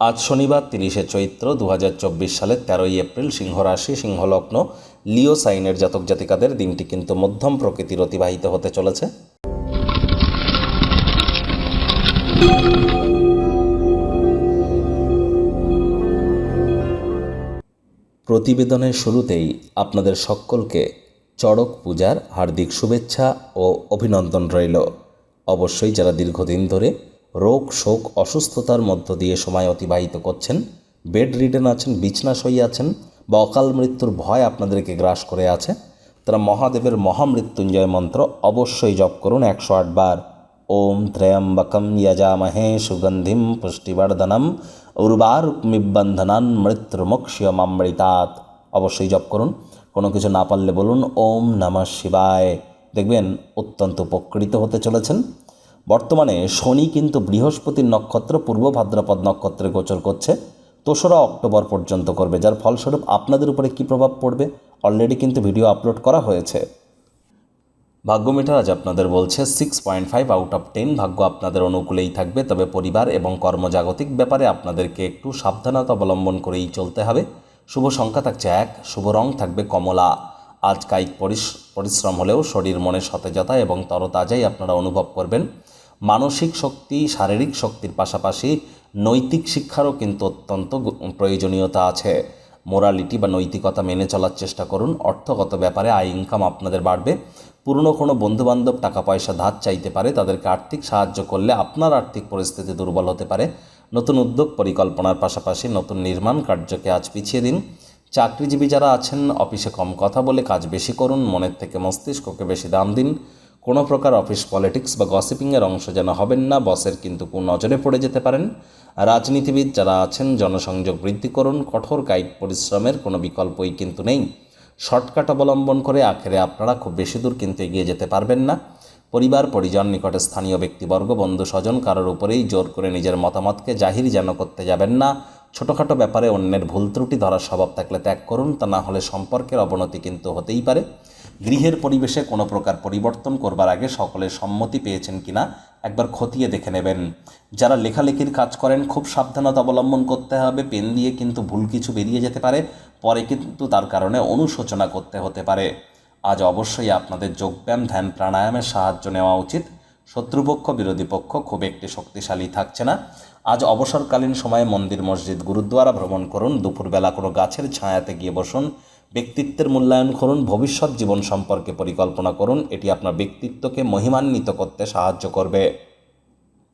আজ শনিবার তিরিশে চৈত্র দু হাজার চব্বিশ সালের তেরোই এপ্রিল সিংহ রাশি সিংহলগ্ন লিও সাইনের জাতক জাতিকাদের দিনটি কিন্তু মধ্যম প্রকৃতির অতিবাহিত হতে চলেছে। প্রতিবেদনের শুরুতেই আপনাদের সকলকে চড়ক পূজার হার্দিক শুভেচ্ছা ও অভিনন্দন রইল। অবশ্যই যারা দীর্ঘদিন ধরে রোগ, শোক, অসুস্থতার মধ্য দিয়ে সময় অতিবাহিত করছেন। বেড রিডেন আছেন, বিছনা সই আছেন বা অকাল মৃত্যুর ভয় আপনাদেরকে গ্রাস করে আছে, তারা মহাদেবের মহামৃত্যুঞ্জয় মন্ত্র অবশ্যই জপ করুন একশো বার। ওম ত্রয়ম্বকম যজামহে সুগন্ধিম পুষ্টিবর্ধনম উর্বারুকমিবন্ধনান মৃত্যুমুক্ষিয়মামৃতাৎ। অবশ্যই জপ করুন। কোনো কিছু না পারলে বলুন, ওম নমঃ শিবায়। দেখবেন অত্যন্ত উপকৃত হতে চলেছেন। বর্তমানে শনি কিন্তু বৃহস্পতির নক্ষত্র, পূর্ব ভাদ্রপদ নক্ষত্রে গোচর করছে। দোসরা অক্টোবর পর্যন্ত করবে, যার ফলস্বরূপ আপনাদের উপরে কী প্রভাব পড়বে? অলরেডি কিন্তু ভিডিও আপলোড করা হয়েছে। ভাগ্য মিটার আজ আপনাদের বলছে six point five out of ten ভাগ্য আপনাদের অনুকূলেই থাকবে, তবে পরিবার এবং কর্মজাগতিক ব্যাপারে আপনাদেরকে একটু সাবধানতা অবলম্বন করেই চলতে হবে। শুভ সংখ্যা থাকছে এক, শুভ রং থাকবে কমলা। আজ কায়িক পরিশ- পরিশ্রম হলেও শরীর মনে সতেজতা এবং তরতাজাই আপনারা অনুভব করবেন। মানসিক শক্তি, শারীরিক শক্তির পাশাপাশি নৈতিক শিক্ষারও কিন্তু অত্যন্ত প্রয়োজনীয়তা আছে। মোরালিটি বা নৈতিকতা মেনে চলার চেষ্টা করুন। অর্থগত ব্যাপারে আয়, ইনকাম আপনাদের বাড়বে। পুরনো কোনো বন্ধুবান্ধব টাকা পয়সা ধার চাইতে পারে। তাদেরকে আর্থিক সাহায্য করলে আপনার আর্থিক পরিস্থিতি দুর্বল হতে পারে। নতুন উদ্যোগ, পরিকল্পনার পাশাপাশি নতুন নির্মাণ কার্যকে আজ পিছিয়ে দিন। চাকরিজীবী যারা আছেন, অফিসে কম কথা বলে কাজ বেশি করুন, মনের থেকে মস্তিষ্ককে বেশি দাম দিন। কোনো প্রকার অফিস পলিটিক্স বা গসিপিংয়ের অংশ যেন হবেন না, বসের কিন্তু কোন নজরে পড়ে যেতে পারেন। রাজনীতিবিদ যারা আছেন, জনসংযোগ বৃদ্ধি করুন, কঠোর কায়িক পরিশ্রমের কোনো বিকল্পই কিন্তু নেই। শর্টকাট অবলম্বন করে আখেরে আপনারা খুব বেশি দূর কিন্তু এগিয়ে যেতে পারবেন না। পরিবার, পরিজন, নিকটে স্থানীয় ব্যক্তিবর্গ বন্ধু স্বজন কারোর উপরেই জোর করে নিজের মতামতকে জাহির যেন করতে যাবেন না। ছোটোখাটো ব্যাপারে অন্যের ভুল ত্রুটি ধরার স্বভাব থাকলে ত্যাগ করুন, তা না হলে সম্পর্কের অবনতি কিন্তু হতেই পারে। গৃহের পরিবেশে কোনো প্রকার পরিবর্তন করবার আগে সকলের সম্মতি পেয়েছেন কিনা একবার খতিয়ে দেখে নেবেন। যারা লেখালেখির কাজ করেন, খুব সাবধানতা অবলম্বন করতে হবে। পেন দিয়ে কিন্তু ভুল কিছু বেরিয়ে যেতে পারে, পরে কিন্তু তার কারণে অনুশোচনা করতে হতে পারে। আজ অবশ্যই আপনাদের যোগব্যায়াম, ধ্যান, প্রাণায়ামের সাহায্য নেওয়া উচিত। শত্রুপক্ষ, বিরোধী পক্ষ খুব একটি শক্তিশালী থাকছে না। আজ অবসরকালীন সময়ে মন্দির, মসজিদ গুরুদ্বারা ভ্রমণ করুন। দুপুরবেলা কোনো গাছের ছায়াতে গিয়ে বসুন। ব্যক্তিত্বের মূল্যায়ন করুন। ভবিষ্যৎ জীবন সম্পর্কে পরিকল্পনা করুন। এটি আপনার ব্যক্তিত্বকে মহিমান্বিত করতে সাহায্য করবে।